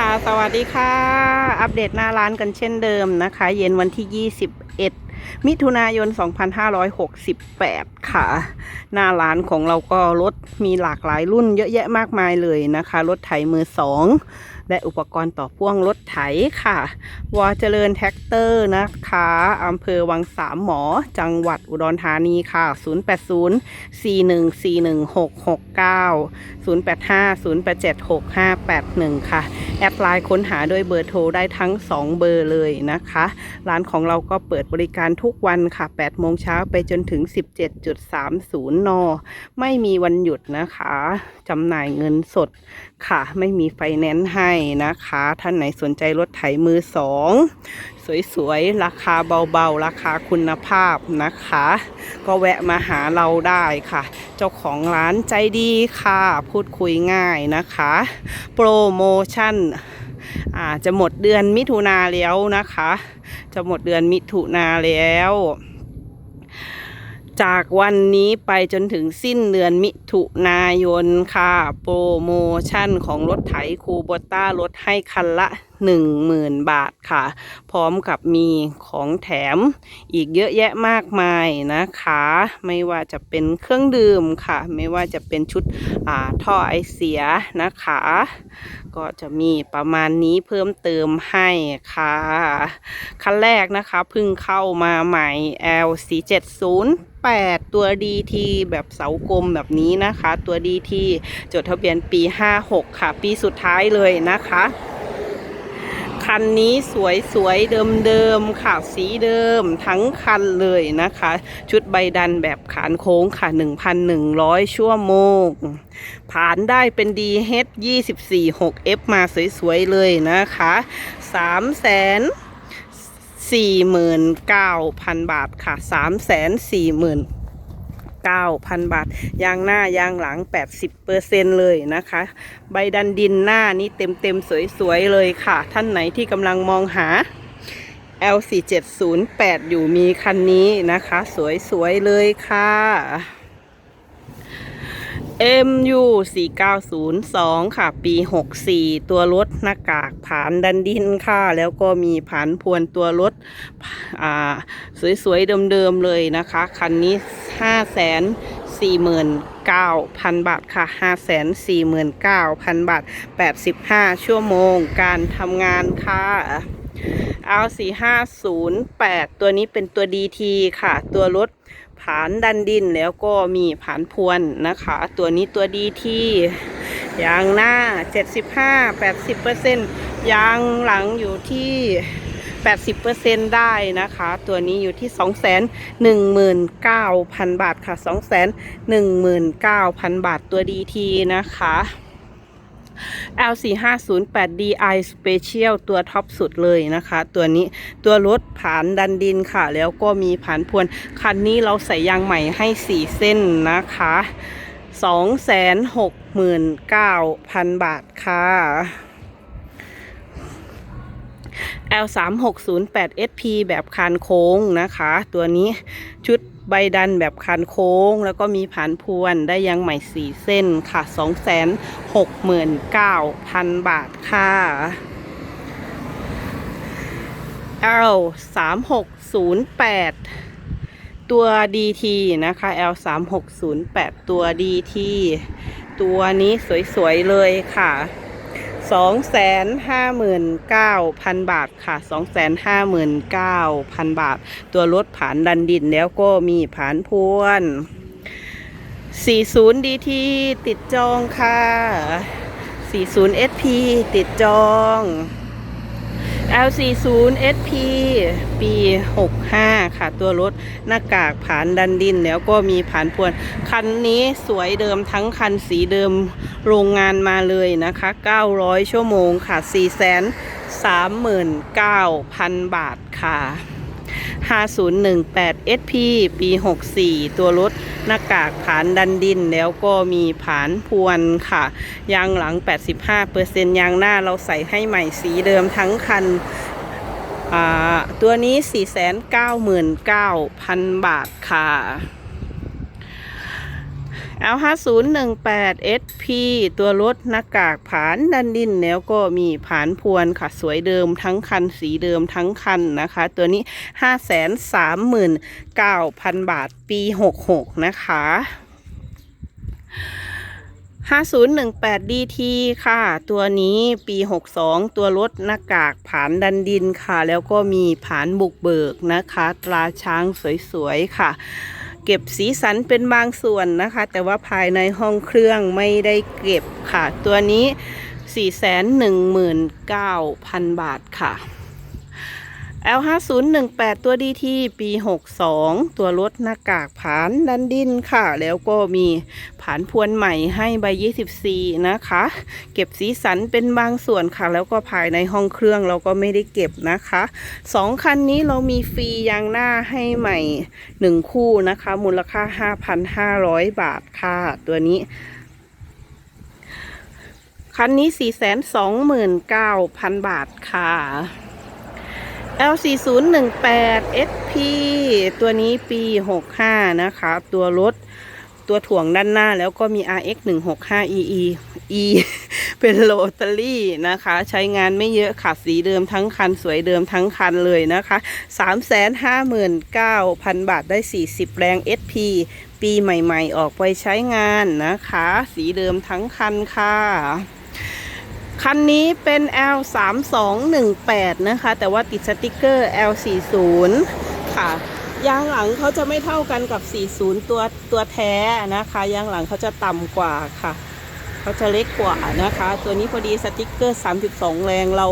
ค่ะ สวัสดีค่ะ อัปเดตหน้าร้านกันเช่นเดิมนะคะ เย็นวันที่ 21 มิถุนายน 2568 ค่ะ หน้าร้านของเราก็รถมีหลากหลายรุ่นเยอะแยะมากมายเลยนะคะ รถไถมือสอง และอุปกรณ์ต่อพ่วงรถไถค่ะ วอเจริญแท็กเตอร์นะคะอำเภอวังสามหมอ จังหวัดอุดรธานีค่ะ 080 4141669 085 087 6581 ค่ะ แอดไลน์ค้นหาด้วยเบอร์โทรได้ทั้ง 2 เบอร์เลยนะคะ ร้านของเราก็เปิดบริการทุกวันค่ะ8โมงเช้าไปจนถึง 17.30 น ไม่มีวันหยุดนะคะจำหน่ายเงินสด ค่ะ ไม่มีไฟแนนซ์ให้นะคะ ท่านไหนสนใจรถไถมือสองสวยๆ ราคาเบาๆ ราคาคุณภาพนะคะ ก็แวะมาหาเราได้ค่ะ เจ้าของร้านใจดีค่ะ พูดคุยง่ายนะคะ โปรโมชั่นอาจะหมดเดือนมิถุนาแล้วนะคะ จะหมดเดือนมิถุนาแล้ว จากวันนี้ไปจนถึงสิ้นเดือนมิถุนายนค่ะ โปรโมชั่นของรถไถคูโบต้าลดให้คันละ 10,000 บาทค่ะ พร้อมกับมีของแถมอีกเยอะแยะมากมายนะคะ ไม่ว่าจะเป็นเครื่องดื่มค่ะ ไม่ว่าจะเป็นชุดท่อไอเสียนะคะ ก็จะมีประมาณนี้เพิ่มเติมให้ค่ะ คันแรกนะคะเพิ่งเข้ามาใหม่ L470 ตัว DT แบบเสากลมแบบนี้นะคะ ตัว DT จดทะเบียนปี 56 ค่ะ ปีสุดท้ายเลยนะคะ คันนี้สวยสวยเดิมเดิมๆ ค่ะ สีเดิมทั้งคันเลยนะคะ ชุดใบดันแบบขานโค้งค่ะ 1,100 ชั่วโมง ผ่านได้เป็น DH 24 6F มาสวยๆ เลยนะคะ3 4 9 0 0 0 บาทค่ะ 3 4 9 0 0 9,000 บาท ยางหน้ายางหลัง 80%เลยนะคะ ใบดันดินหน้านี้เต็มๆ สวยๆ เลยค่ะ ท่านไหนที่กำลังมองหา L4708 อยู่มีคันนี้นะคะ สวยๆ เลยค่ะ MU 4902 ค่ะ ปี 64 ตัวรถหน้ากากผานดันดินค่ะ แล้วก็มีผานพวนตัวรถอ่าสวย ๆ เดิม ๆ เลยนะคะ คันนี้ 549,000 บาทค่ะ 549,000 บาท 85 ชั่วโมงการทำงานค่ะ L4508 ตัวนี้เป็นตัว DT ค่ะ ตัวรถ ผานดันดินแล้วก็มีผานพวนนะคะ ตัวนี้ตัว DT ยางหน้า 75-80%ยางหลังอยู่ที่ 80%ได้นะคะ ตัวนี้อยู่ที่ 219,000 บาทค่ะ 219,000 บาทตัว DT นะคะ L4508 DI Special ตัวท็อปสุดเลยนะคะ ตัวนี้ตัวรถผานดันดินค่ะ แล้วก็มีผานพวน คันนี้เราใส่ยางใหม่ให้ 4 เส้นนะคะ269,000 บาทค่ะ L3608 SP แบบคานโค้งนะคะ ตัวนี้ชุด ใบดันแบบคานโค้ง แล้วก็มีผานพวนได้ยางใหม่4เส้นค่ะ 269,000 บาทค่ะ L3608 ตัว DT นะคะ L3608 ตัว DT ตัวนี้สวย ๆ เลยค่ะ 259,000 บาทค่ะ 259,000 บาท ตัวรถผานดันดินแล้วก็มีผานพวน 40 DT ติดจองค่ะ 40 SP ติดจอง L40 SP ปี 65 ค่ะ ตัวรถหน้ากากผานดันดิน แล้วก็มีผานพวน คันนี้สวยเดิมทั้งคันสีเดิมโรงงานมาเลยนะคะ 900 ชั่วโมงค่ะ 439,000 บาทค่ะ 5018 SP ปี 64 ตัวรถหน้ากากผานดันดิน แล้วก็มีผานพวนค่ะ ยางหลัง 85%ยางหน้าเราใส่ให้ใหม่สีเดิมทั้งคันตัวนี้ 499,000 บาทค่ะ L5018 SP ตัวรถหน้ากากผานดันดินแล้วก็มีผานพวนค่ะ สวยเดิมทั้งคันสีเดิมทั้งคันนะคะ ตัวนี้ 539,000 บาทปี 66 นะคะ5018 DT ค่ะ ตัวนี้ปี 62 ตัวรถหน้ากากผานดันดินค่ะ แล้วก็มีผานบุกเบิกนะคะ ตราช้างสวยๆ ค่ะ เก็บสีสันเป็นบางส่วนนะคะ แต่ว่าภายในห้องเครื่องไม่ได้เก็บค่ะ ตัวนี้ 419,000 บาทค่ะ L5018 ตัวดีที่ปี 62 ตัวรถหน้ากากผานดันดินค่ะ แล้วก็มีผานพวนใหม่ให้ใบ 24 นะคะ เก็บสีสันเป็นบางส่วนค่ะ แล้วก็ภายในห้องเครื่องเราก็ไม่ได้เก็บนะคะสองคันนี้เรามีฟรียางหน้าให้ใหม่ 1 คู่นะคะ มูลค่า 5,500 บาทค่ะ ตัวนี้คันนี้ 429,000 บาทค่ะ L4018 SP ตัวนี้ปี 65 นะคะ ตัวรถตัวถ่วงด้านหน้าแล้วก็มี RX 165 EE E เป็นโรตารี่นะคะ ใช้งานไม่เยอะค่ะสีเดิมทั้งคัน สวยเดิมทั้งคันเลยนะคะ 359,000 บาทได้ 40 แรง SP ปีใหม่ๆ ออกไปใช้งานนะคะ สีเดิมทั้งคันค่ะ คันนี้เป็น L 3 2 1 8นะคะ แต่ว่าติดสติกเกอร์ L 4 0ค่ะ ยางหลังเขาจะไม่เท่ากันกับ 40 ตัวตัวแท้นะคะ ยางหลังเขาจะต่ำกว่าค่ะ เขาจะเล็กกว่านะคะ ตัวนี้พอดีสติกเกอร์ 32 แรงเรา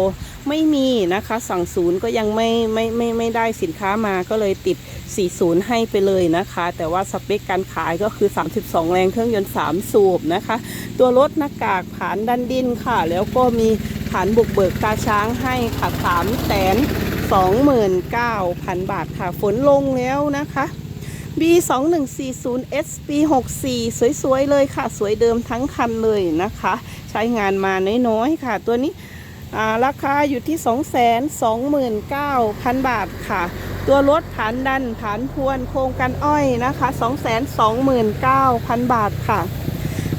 ไม่มีนะคะ สั่งศูนย์ก็ยังไม่ไม่ไม่ไม่ได้สินค้ามาก็เลยติด 40 ให้ไปเลยนะคะ แต่ว่าสเปคการขายก็คือ 32 แรงเครื่องยนต์ 3 สูบนะคะ ตัวรถหน้ากากผานดันดินค่ะ แล้วก็มีผานบุกเบิกตาช้างให้ค่ะ3แสน29,000 บาทค่ะ ฝนลงแล้วนะคะ B 2 1 4 0 S B 6 4สวย ๆ เลยค่ะ สวยเดิมทั้งคันเลยนะคะ ใช้งานมาน้อย ๆ ค่ะ ตัวนี้ ราคาอยู่ที่ 229,000 บาทค่ะ ตัวรถผานดันผานพวนโครงกันอ้อยนะคะ 229,000 บาทค่ะ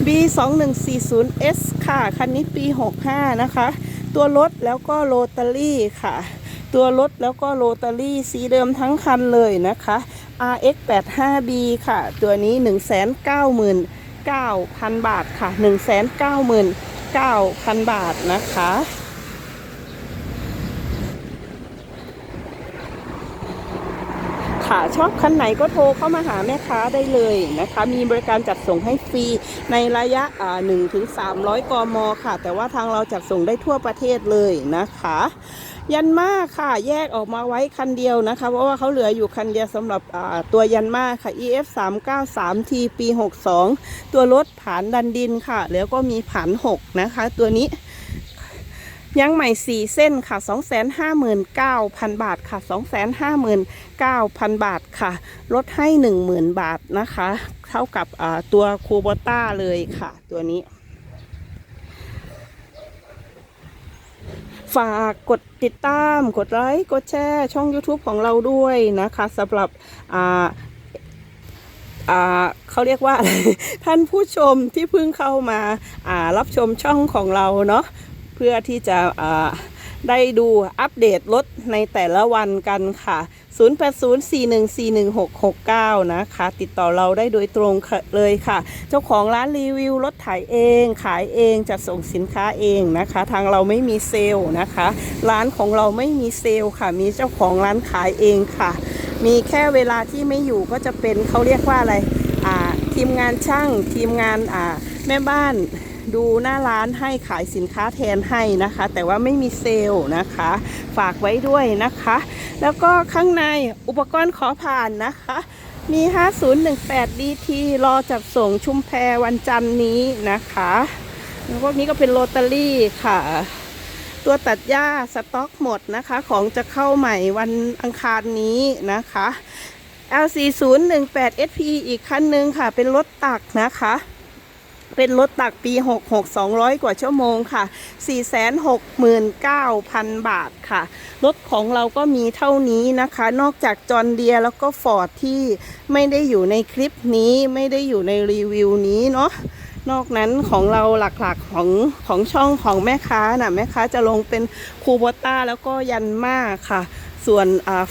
B 2 1 4 0 S ค่ะ คันนี้ปี 65 นะคะ ตัวรถแล้วก็โรตารี่ค่ะ ตัวรถแล้วก็โรตารี่สีเดิมทั้งคันเลยนะคะ RX 85B ค่ะ ตัวนี้ 199,000บาทค่ะ 199,000บาทนะคะ ค่ะชอบคันไหนก็โทรเข้ามาหาแม่ค้าได้เลยนะคะ มีบริการจัดส่งให้ฟรีในระยะอ่า1ถึง300กมค่ะ แต่ว่าทางเราจัดส่งได้ทั่วประเทศเลยนะคะ ยันมาค่ะแยกออกมาไว้คันเดียวนะคะ เพราะว่าเขาเหลืออยู่คันเดียวสำหรับตัวยันมาค่ะ EF 3 9 3 T ปี 62 ตัวรถผานดันดินค่ะ แล้วก็มีผัน6นะคะ ตัวนี้ ยังใหม่4เส้นค่ะ259,000บาทค่ะ259,000บาทค่ะ ลดให้10,000บาทนะคะ เท่ากับตัวคูโบต้าเลยค่ะ ตัวนี้ ฝากกดติดตาม กดไลค์ กดแชร์ ช่อง YouTube ของเราด้วยนะคะสำหรับเขาเรียกว่า ท่านผู้ชมที่เพิ่งเข้ามาารับชมช่องของเราเนาะ พื่อที่จะได้ดูอัปเดตรถในแต่ละวันกันค่ะ 0804141669 นะคะ ติดต่อเราได้โดยตรงเลยค่ะ เจ้าของร้านรีวิวรถถ่ายเอง ขายเองจัดส่งสินค้าเองนะคะ ทางเราไม่มีเซลล์นะคะ ร้านของเราไม่มีเซลล์ค่ะ มีเจ้าของร้านขายเองค่ะ มีแค่เวลาที่ไม่อยู่ก็จะเป็นเขาเรียกว่าอะไรทีมงานช่างทีมงานแม่บ้าน ดูหน้าร้านให้ขายสินค้าแทนให้นะคะ แต่ว่าไม่มีเซลล์นะคะ ฝากไว้ด้วยนะคะ แล้วก็ข้างในอุปกรณ์ขอผ่านนะคะมี 5018 DT รอจัดส่งชุมแพวันจันนี้นะคะแล้วพวกนี้ก็เป็นโรตารี่ค่ะ ตัวตัดหญ้าสต็อกหมดนะคะ ของจะเข้าใหม่วันอังคารนี้นะคะ L4018 SP อีกคันหนึ่งค่ะ เป็นรถตักนะคะ เป็นรถตักปี 66 200 กว่าชั่วโมงค่ะ 469,000 บาทค่ะ รถของเราก็มีเท่านี้นะคะ นอกจากจอนเดียแล้วก็ฟอร์ดที่ไม่ได้อยู่ในคลิปนี้ไม่ได้อยู่ในรีวิวนี้เนาะนอกนั้นของเราหลักๆของของช่องของแม่ค้าน่ะแม่ค้าจะลงเป็นคูโบต้าแล้วก็ยันมาค่ะ ส่วน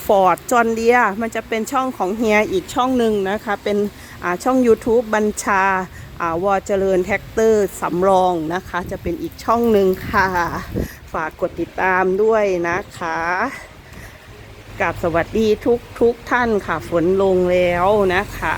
ฟอร์ดจอนเดียมันจะเป็นช่องของเฮียอีกช่องหนึ่งนะคะ เป็นช่อง YouTube บัญชา วอเจริญแท็กเตอร์สำรองนะคะ จะเป็นอีกช่องหนึ่งค่ะ ฝากกดติดตามด้วยนะคะกับสวัสดีทุกทุกท่านค่ะ ฝนลงแล้วนะคะ